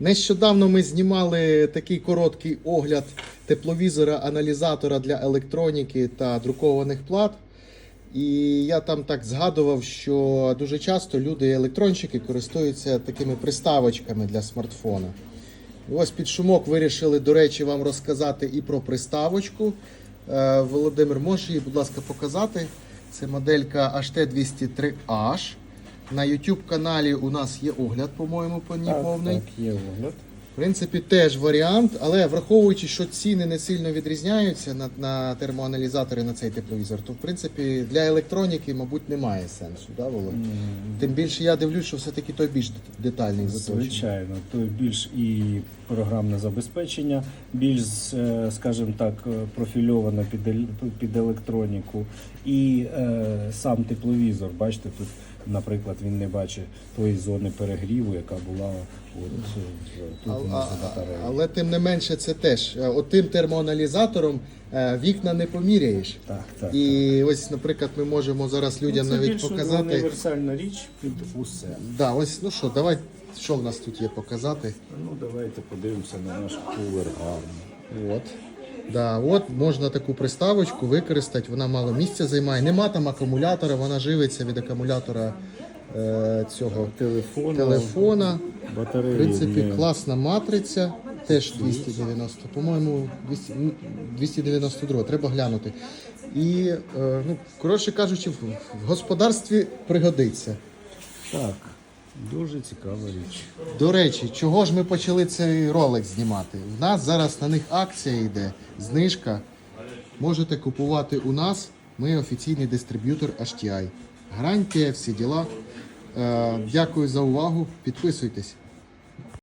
Нещодавно ми знімали такий короткий огляд тепловізора-аналізатора для електроніки та друкованих плат. І я там так згадував, що дуже часто люди, електронщики, користуються такими приставочками для смартфона. Ось під шумок вирішили, до речі, вам розказати і про приставочку. Е, Володимир, можеш її, будь ласка, показати? Це моделька HT203H. На YouTube каналі у нас є огляд, по-моєму, по ній повний. Так, є огляд. В принципі, теж варіант, але враховуючи, що ціни не сильно відрізняються на, на термоаналізатори на цей тепловізор, то в принципі для електроніки, мабуть, немає сенсу, да, Володь? Тим більше я дивлюсь, що все-таки той більш детальний заточений. Звичайно, то більш і програмне забезпечення, більш, е, скажімо так, е, профільоване під, під електроніку. І е, сам тепловізор, бачите, тут, наприклад, він не бачить тої зони перегріву, яка була от, тут А- у нас а- за батареєю. але тим не менше, це теж е, отим термоаналізатором е, вікна не поміряєш. Так, так. І ось, наприклад, ми можемо зараз людям Ну, це навіть більш показати. універсальна річ під усе. Да, ось, ну що, давай, що в нас тут є показати. Ну, давайте подивимося на наш кулер гарний. От. Да, от можна таку приставочку використати, вона мало місця займає. Нема там акумулятора, вона живиться від акумулятора е, цього Телефон, телефона. В принципі, є. класна матриця. Теж 290, по-моєму, 200, ну, 292, треба глянути. І, е, ну, коротше кажучи, в господарстві пригодиться. Так, дуже цікава річ. До речі, чого ж ми почали цей ролик знімати? В нас зараз на них акція йде, знижка. Можете купувати у нас. Ми офіційний дистриб'ютор HTI. Гарантія, всі діла. Е, дякую за увагу. Підписуйтесь.